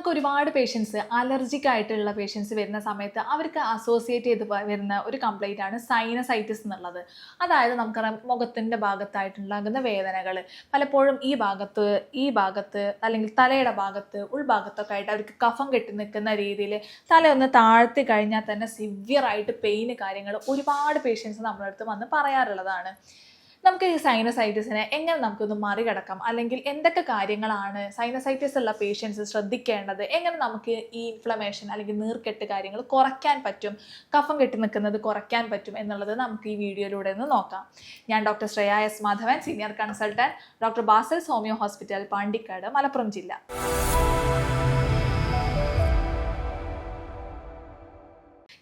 നമുക്ക് ഒരുപാട് patients allergic ആയിട്ടുള്ള പേഷ്യൻസ് വരുന്ന സമയത്ത് അവർക്ക് അസോസിയേറ്റ് ചെയ്ത് വരുന്ന ഒരു കംപ്ലൈന്റ് ആണ് സൈനസൈറ്റിസ് എന്നുള്ളത്. അതായത് നമുക്കറിയാം മുഖത്തിന്റെ ഭാഗത്തായിട്ടുണ്ടാകുന്ന വേദനകൾ. പലപ്പോഴും ഈ ഭാഗത്ത് ഈ ഭാഗത്ത് അല്ലെങ്കിൽ തലയുടെ ഭാഗത്ത് ഉൾഭാഗത്തൊക്കെ ആയിട്ട് അവർക്ക് കഫം കെട്ടി നിൽക്കുന്ന രീതിയിൽ തല ഒന്ന് താഴ്ത്തി കഴിഞ്ഞാൽ തന്നെ സിവിയറായിട്ട് പെയിന് കാര്യങ്ങൾ ഒരുപാട് പേഷ്യൻസ് നമ്മളടുത്ത് വന്ന് പറയാറുള്ളതാണ്. നമുക്ക് ഈ സൈനസൈറ്റിസിനെ എങ്ങനെ നമുക്കൊന്ന് മറികടക്കാം? അല്ലെങ്കിൽ എന്തൊക്കെ കാര്യങ്ങളാണ് സൈനസൈറ്റിസ് ഉള്ള പേഷ്യൻസ് ശ്രദ്ധിക്കേണ്ടത്? എങ്ങനെ നമുക്ക് ഈ ഇൻഫ്ലമേഷൻ അല്ലെങ്കിൽ നീർക്കെട്ട് കാര്യങ്ങൾ കുറയ്ക്കാൻ പറ്റും? കഫം കെട്ടി നിൽക്കുന്നത് കുറയ്ക്കാൻ പറ്റും എന്നുള്ളത് നമുക്ക് ഈ വീഡിയോയിലൂടെ ഒന്ന് നോക്കാം. ഞാൻ doctor Shreya S Madhavan senior consultant doctor Basil homeo hospital Pandikkad Malappuram ജില്ല.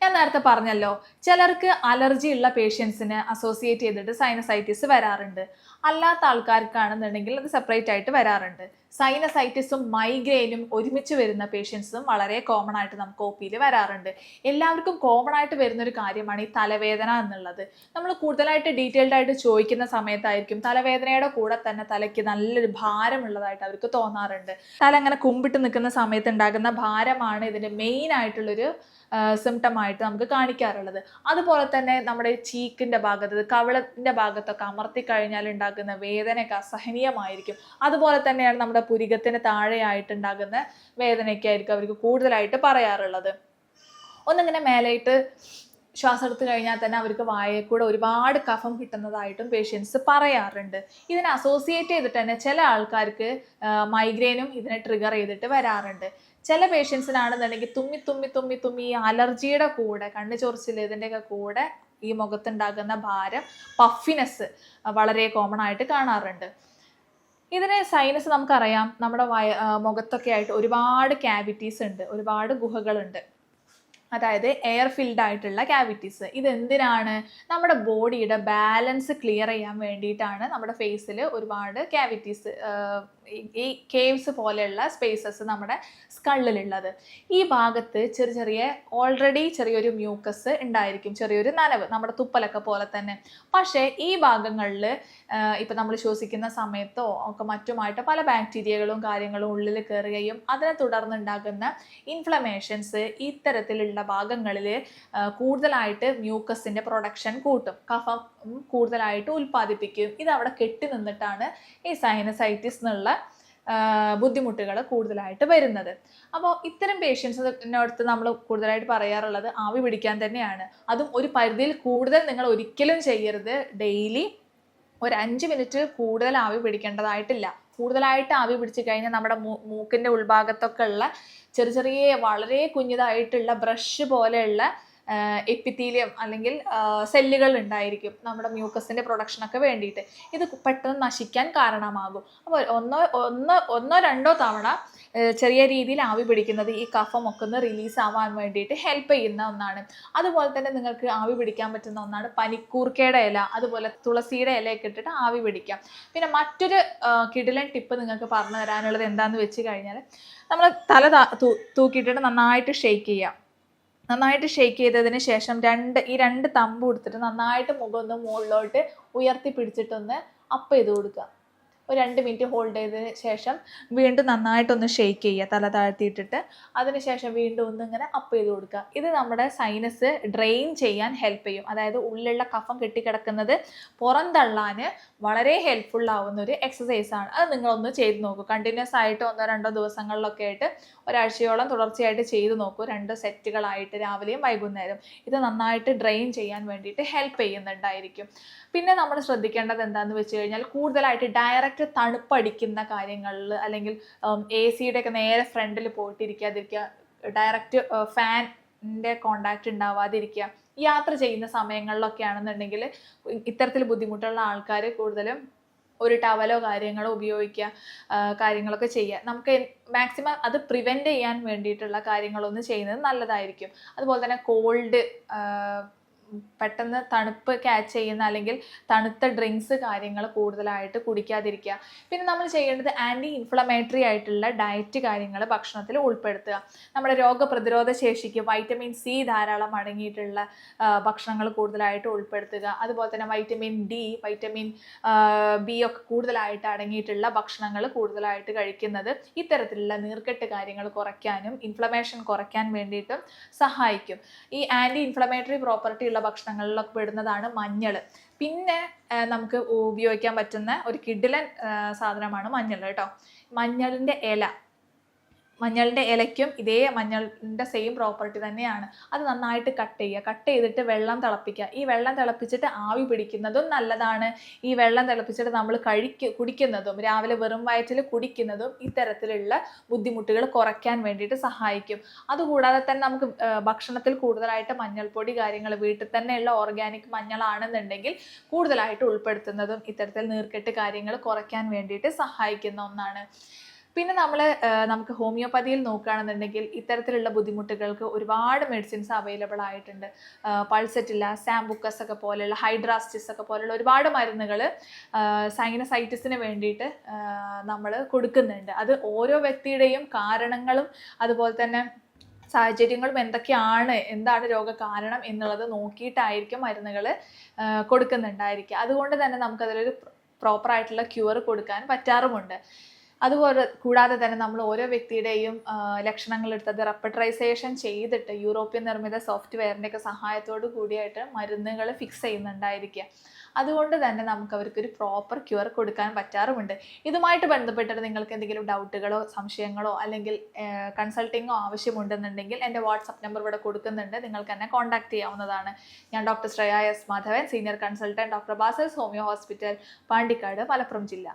ഞാൻ നേരത്തെ പറഞ്ഞല്ലോ ചിലർക്ക് അലർജി ഉള്ള പേഷ്യൻസിന് അസോസിയേറ്റ് ചെയ്തിട്ട് സൈനസൈറ്റിസ് വരാറുണ്ട്. അല്ലാത്ത ആൾക്കാർക്കാണെന്നുണ്ടെങ്കിൽ അത് സെപ്പറേറ്റ് ആയിട്ട് വരാറുണ്ട്. സൈനസൈറ്റിസും മൈഗ്രെയിനും ഒരുമിച്ച് വരുന്ന പേഷ്യൻസും വളരെ കോമൺ ആയിട്ട് നമുക്ക് ഒ പിയിൽ വരാറുണ്ട്. എല്ലാവർക്കും കോമൺ ആയിട്ട് വരുന്ന ഒരു കാര്യമാണ് ഈ തലവേദന എന്നുള്ളത്. നമ്മൾ കൂടുതലായിട്ട് ഡീറ്റെയിൽഡ് ആയിട്ട് ചോദിക്കുന്ന സമയത്തായിരിക്കും തലവേദനയുടെ കൂടെ തന്നെ തലയ്ക്ക് നല്ലൊരു ഭാരമുള്ളതായിട്ട് അവർക്ക് തോന്നാറുണ്ട്. തല അങ്ങനെ കുമ്പിട്ട് നിൽക്കുന്ന സമയത്ത് ഉണ്ടാകുന്ന ഭാരമാണ് ഇതിന്റെ മെയിൻ ആയിട്ടുള്ളൊരു സിംറ്റം ആയിട്ട് നമുക്ക് കാണിക്കാറുള്ളത്. അതുപോലെ തന്നെ നമ്മുടെ ചീക്കിന്റെ ഭാഗത്ത് കവിളത്തിന്റെ ഭാഗത്തൊക്കെ അമർത്തി കഴിഞ്ഞാൽ വേദനയൊക്കെ അസഹനീയമായിരിക്കും. അതുപോലെ തന്നെയാണ് നമ്മുടെ പുരികത്തിന് താഴെയായിട്ടുണ്ടാകുന്ന വേദനയ്ക്കായിരിക്കും അവർക്ക് കൂടുതലായിട്ട് പറയാറുള്ളത്. ഒന്നിങ്ങനെ മേലായിട്ട് ശ്വാസം എടുത്തു കഴിഞ്ഞാൽ തന്നെ അവർക്ക് വായയിൽ കൂടെ ഒരുപാട് കഫം കിട്ടുന്നതായിട്ടും പേഷ്യൻസ് പറയാറുണ്ട്. ഇതിനെ അസോസിയേറ്റ് ചെയ്തിട്ട് തന്നെ ചില ആൾക്കാർക്ക് മൈഗ്രെയിനും ഇതിനെ ട്രിഗർ ചെയ്തിട്ട് വരാറുണ്ട്. ചില പേഷ്യൻസിനാണെന്നുണ്ടെങ്കിൽ തുമ്മി തുമ്മി തുമ്മി തുമ്മി അലർജിയുടെ കൂടെ കണ്ണ് ചൊറിച്ചിൽ ഇതിന്റെയൊക്കെ കൂടെ ഈ മുഖത്തുണ്ടാകുന്ന ഭാരം പഫിനെസ് വളരെ കോമൺ ആയിട്ട് കാണാറുണ്ട്. ഇതിന് സൈനസ് നമുക്കറിയാം നമ്മുടെ വയ മുഖത്തൊക്കെ ആയിട്ട് ഒരുപാട് ക്യാവിറ്റീസ് ഉണ്ട് ഒരുപാട് ഗുഹകളുണ്ട്. അതായത് എയർ ഫിൽഡ് ആയിട്ടുള്ള ക്യാവിറ്റീസ് ഇത് എന്തിനാണ് നമ്മുടെ ബോഡിയുടെ ബാലൻസ് ക്ലിയർ ചെയ്യാൻ വേണ്ടിയിട്ടാണ് നമ്മുടെ ഫേസിൽ ഒരുപാട് ക്യാവിറ്റീസ് ഈ കേവ്സ് പോലെയുള്ള സ്പേസസ് നമ്മുടെ സ്കള്ളിലുള്ളത്. ഈ ഭാഗത്ത് ചെറിയ ചെറിയ ഓൾറെഡി ചെറിയൊരു മ്യൂക്കസ് ഉണ്ടായിരിക്കും. ചെറിയൊരു നനവ് നമ്മുടെ തുപ്പലൊക്കെ പോലെ തന്നെ. പക്ഷേ ഈ ഭാഗങ്ങളിൽ ഇപ്പം നമ്മൾ ശ്വസിക്കുന്ന സമയത്തോ ഒക്കെ മറ്റുമായിട്ട് പല ബാക്ടീരിയകളും കാര്യങ്ങളും ഉള്ളിൽ കയറുകയും അതിനെ തുടർന്നുണ്ടാകുന്ന ഇൻഫ്ലമേഷൻസ് ഇത്തരത്തിലുള്ള ഭാഗങ്ങളിൽ കൂടുതലായിട്ട് മ്യൂക്കസിന്റെ പ്രൊഡക്ഷൻ കൂട്ടും. കഫം കൂടുതലായിട്ട് ഉൽപ്പാദിപ്പിക്കും. ഇത് അവിടെ കെട്ടി നിന്നിട്ടാണ് ഈ സൈനസൈറ്റിസ് എന്നുള്ള ബുദ്ധിമുട്ടുകൾ കൂടുതലായിട്ട് വരുന്നത്. അപ്പോൾ ഇത്തരം പേഷ്യൻസിനടുത്ത് നമ്മൾ കൂടുതലായിട്ട് പറയാറുള്ളത് ആവി പിടിക്കാൻ തന്നെയാണ്. അതും ഒരു പരിധിയിൽ കൂടുതൽ നിങ്ങൾ ഒരിക്കലും ചെയ്യരുത്. ഡെയിലി ഒരു അഞ്ച് മിനിറ്റ് കൂടുതൽ ആവി പിടിക്കേണ്ടതായിട്ടില്ല. കൂടുതലായിട്ട് ആവി പിടിച്ചു കഴിഞ്ഞാൽ നമ്മുടെ മൂക്കിന്റെ ഉൾഭാഗത്തൊക്കെ ഉള്ള ചെറിയ ചെറിയ വളരെ കുഞ്ഞതായിട്ടുള്ള ബ്രഷ് പോലെയുള്ള എപ്പിത്തീലിയം അല്ലെങ്കിൽ സെല്ലുകൾ ഉണ്ടായിരിക്കും നമ്മുടെ മ്യൂക്കസിന്റെ പ്രൊഡക്ഷനൊക്കെ വേണ്ടിയിട്ട്. ഇത് പെട്ടെന്ന് നശിക്കാൻ കാരണമാകും. അപ്പോൾ ഒന്നോ ഒന്ന് ഒന്നോ രണ്ടോ തവണ ചെറിയ രീതിയിൽ ആവി പിടിക്കുന്നത് ഈ കഫമൊക്കെ ഒന്ന് റിലീസ് ആവാൻ വേണ്ടിയിട്ട് ഹെൽപ്പ് ചെയ്യുന്ന ഒന്നാണ്. അതുപോലെ തന്നെ നിങ്ങൾക്ക് ആവി പിടിക്കാൻ പറ്റുന്ന ഒന്നാണ് പനിക്കൂർക്കയുടെ ഇല. അതുപോലെ തുളസിയുടെ ഇലയൊക്കെ ഇട്ടിട്ട് ആവി പിടിക്കാം. പിന്നെ മറ്റൊരു കിടിലൻ ടിപ്പ് നിങ്ങൾക്ക് പറഞ്ഞു തരാനുള്ളത് എന്താണെന്ന് വെച്ച് കഴിഞ്ഞാൽ നമ്മൾ തല തൂക്കിയിട്ടിട്ട് നന്നായിട്ട് ഷെയ്ക്ക് ചെയ്യാം. നന്നായിട്ട് ഷേക്ക് ചെയ്തതിന് ശേഷം രണ്ട് ഈ രണ്ട് തമ്പ് കൊടുത്തിട്ട് നന്നായിട്ട് മുഖം ഒന്ന് മുകളിലോട്ട് ഉയർത്തി പിടിച്ചിട്ടൊന്ന് അപ്പ് ചെയ്ത് കൊടുക്കുക. ഒരു രണ്ട് മിനിറ്റ് ഹോൾഡ് ചെയ്തതിന് ശേഷം വീണ്ടും നന്നായിട്ടൊന്ന് ഷെയ്ക്ക് ചെയ്യുക തല താഴ്ത്തിയിട്ടിട്ട്. അതിനുശേഷം വീണ്ടും ഒന്ന് ഇങ്ങനെ അപ്പ് ചെയ്ത് കൊടുക്കുക. ഇത് നമ്മുടെ സൈനസ് ഡ്രെയിൻ ചെയ്യാൻ ഹെൽപ്പ് ചെയ്യും. അതായത് ഉള്ളിലുള്ള കഫം കെട്ടിക്കിടക്കുന്നത് പുറന്തള്ളാൻ വളരെ ഹെൽപ്ഫുൾ ആവുന്ന ഒരു എക്സസൈസ് ആണ്. അത് നിങ്ങളൊന്ന് ചെയ്ത് നോക്കൂ. കണ്ടിന്യൂസ് ആയിട്ട് ഒന്നോ രണ്ടോ ദിവസങ്ങളിലൊക്കെ ആയിട്ട് ഒരാഴ്ചയോളം തുടർച്ചയായിട്ട് ചെയ്ത് നോക്കൂ. രണ്ട് സെറ്റുകളായിട്ട് രാവിലെയും വൈകുന്നേരം ഇത് നന്നായിട്ട് ഡ്രെയിൻ ചെയ്യാൻ വേണ്ടിയിട്ട് ഹെൽപ്പ് ചെയ്യുന്നുണ്ടായിരിക്കും. പിന്നെ നമ്മൾ ശ്രദ്ധിക്കേണ്ടത് എന്താണെന്ന് വെച്ച് കഴിഞ്ഞാൽ കൂടുതലായിട്ട് ഡയറക്റ്റ് തണുപ്പടിക്കുന്ന കാര്യങ്ങളിൽ അല്ലെങ്കിൽ എ സിയുടെ ഒക്കെ നേരെ ഫ്രണ്ടിൽ പോയിട്ടിരിക്കാതിരിക്കുക ഡയറക്റ്റ് ഫാനിന്റെ കോണ്ടാക്റ്റ് ഉണ്ടാവാതിരിക്കുക യാത്ര ചെയ്യുന്ന സമയങ്ങളിലൊക്കെ ആണെന്നുണ്ടെങ്കിൽ ഇത്തരത്തിൽ ബുദ്ധിമുട്ടുള്ള ആൾക്കാർ കൂടുതലും ഒരു ടവലോ കാര്യങ്ങളോ ഉപയോഗിക്കുക കാര്യങ്ങളൊക്കെ ചെയ്യുക. നമുക്ക് മാക്സിമം അത് പ്രിവെന്റ് ചെയ്യാൻ വേണ്ടിയിട്ടുള്ള കാര്യങ്ങളൊന്നും ചെയ്യുന്നത് നല്ലതായിരിക്കും. അതുപോലെ തന്നെ കോൾഡ് പെട്ടെന്ന് തണുപ്പ് ക്യാച്ച് ചെയ്യുന്ന അല്ലെങ്കിൽ തണുത്ത ഡ്രിങ്ക്സ് കാര്യങ്ങൾ കൂടുതലായിട്ട് കുടിക്കാതിരിക്കുക. പിന്നെ നമ്മൾ ചെയ്യേണ്ടത് ആന്റി ഇൻഫ്ലമേറ്ററി ആയിട്ടുള്ള ഡയറ്റ് കാര്യങ്ങൾ ഭക്ഷണത്തിൽ ഉൾപ്പെടുത്തുക. നമ്മുടെ രോഗപ്രതിരോധ ശേഷിക്ക് വൈറ്റമിൻ സി ധാരാളം അടങ്ങിയിട്ടുള്ള ഭക്ഷണങ്ങൾ കൂടുതലായിട്ട് ഉൾപ്പെടുത്തുക. അതുപോലെ തന്നെ വൈറ്റമിൻ ഡി വൈറ്റമിൻ ബി ഒക്കെ കൂടുതലായിട്ട് അടങ്ങിയിട്ടുള്ള ഭക്ഷണങ്ങൾ കൂടുതലായിട്ട് കഴിക്കുന്നത് ഇത്തരത്തിലുള്ള നീർക്കെട്ട് കാര്യങ്ങൾ കുറയ്ക്കാനും ഇൻഫ്ലമേഷൻ കുറയ്ക്കാൻ വേണ്ടിയിട്ടും സഹായിക്കും. ഈ ആന്റി ഇൻഫ്ലമേറ്ററി പ്രോപ്പർട്ടി ഉള്ള ഭക്ഷണങ്ങളിലൊക്കെ പെടുന്നതാണ് മഞ്ഞൾ പിന്നെ നമുക്ക് ഉപയോഗിക്കാൻ പറ്റുന്ന ഒരു കിഡിലൻ സാധനമാണ് മഞ്ഞൾ കേട്ടോ. മഞ്ഞളിന്റെ ഇല. മഞ്ഞളിന്റെ ഇലയ്ക്കും ഇതേ മഞ്ഞളിന്റെ സെയിം പ്രോപ്പർട്ടി തന്നെയാണ്. അത് നന്നായിട്ട് കട്ട് ചെയ്യുക. കട്ട് ചെയ്തിട്ട് വെള്ളം തിളപ്പിക്കുക. ഈ വെള്ളം തിളപ്പിച്ചിട്ട് ആവി പിടിക്കുന്നതും നല്ലതാണ്. ഈ വെള്ളം തിളപ്പിച്ചിട്ട് നമ്മൾ കഴിക്ക കുടിക്കുന്നതും രാവിലെ വെറും വയറ്റിൽ കുടിക്കുന്നതും ഇത്തരത്തിലുള്ള ബുദ്ധിമുട്ടുകൾ കുറയ്ക്കാൻ വേണ്ടിയിട്ട് സഹായിക്കും. അതുകൂടാതെ തന്നെ നമുക്ക് ഭക്ഷണത്തിൽ കൂടുതലായിട്ട് മഞ്ഞൾപ്പൊടി കാര്യങ്ങൾ വീട്ടിൽ തന്നെയുള്ള ഓർഗാനിക് മഞ്ഞളാണെന്നുണ്ടെങ്കിൽ കൂടുതലായിട്ട് ഉൾപ്പെടുത്തുന്നതും ഇത്തരത്തിൽ നീർക്കെട്ട് കാര്യങ്ങൾ കുറയ്ക്കാൻ വേണ്ടിയിട്ട് സഹായിക്കുന്ന ഒന്നാണ്. പിന്നെ നമ്മൾ നമുക്ക് ഹോമിയോപ്പതിയിൽ നോക്കുകയാണെന്നുണ്ടെങ്കിൽ ഇത്തരത്തിലുള്ള ബുദ്ധിമുട്ടുകൾക്ക് ഒരുപാട് മെഡിസിൻസ് അവൈലബിൾ ആയിട്ടുണ്ട്. പൾസറ്റില്ല സാംബുക്കസ് ഒക്കെ പോലെയുള്ള ഹൈഡ്രാസ്റ്റിസ് ഒക്കെ പോലെയുള്ള ഒരുപാട് മരുന്നുകൾ സൈനസൈറ്റിസിന് വേണ്ടിയിട്ട് നമ്മൾ കൊടുക്കുന്നുണ്ട്. അത് ഓരോ വ്യക്തിയുടെയും കാരണങ്ങളും അതുപോലെ തന്നെ സാഹചര്യങ്ങളും എന്തൊക്കെയാണ് എന്താണ് രോഗ കാരണം എന്നുള്ളത് നോക്കിയിട്ടായിരിക്കും മരുന്നുകൾ കൊടുക്കുന്നുണ്ടായിരിക്കുക. അതുകൊണ്ട് തന്നെ നമുക്കതിലൊരു പ്രോപ്പറായിട്ടുള്ള ക്യൂർ കൊടുക്കാൻ പറ്റാറുമുണ്ട്. അതുപോലെ കൂടാതെ തന്നെ നമ്മൾ ഓരോ വ്യക്തിയുടെയും ലക്ഷണങ്ങൾ എടുത്തത് റെപ്പട്രൈസേഷൻ ചെയ്തിട്ട് യൂറോപ്യൻ നിർമ്മിത സോഫ്റ്റ്വെയറിന്റെ ഒക്കെ സഹായത്തോട് കൂടിയായിട്ട് മരുന്നുകൾ ഫിക്സ് ചെയ്യുന്നുണ്ടായിരിക്കുക. അതുകൊണ്ട് തന്നെ നമുക്ക് അവർക്കൊരു പ്രോപ്പർ ക്യൂർ കൊടുക്കാൻ പറ്റാറുമുണ്ട്. ഇതുമായിട്ട് ബന്ധപ്പെട്ടിട്ട് നിങ്ങൾക്ക് എന്തെങ്കിലും ഡൗട്ടുകളോ സംശയങ്ങളോ അല്ലെങ്കിൽ കൺസൾട്ടിങ്ങോ ആവശ്യമുണ്ടെന്നുണ്ടെങ്കിൽ എന്റെ വാട്സപ്പ് നമ്പർ ഇവിടെ കൊടുക്കുന്നുണ്ട്. നിങ്ങൾക്ക് എന്നെ കോൺടാക്ട് ചെയ്യാവുന്നതാണ്. ഞാൻ doctor Shreya S Madhavan senior consultant doctor Basil's homeo hospital Pandikkad Malappuram ജില്ല.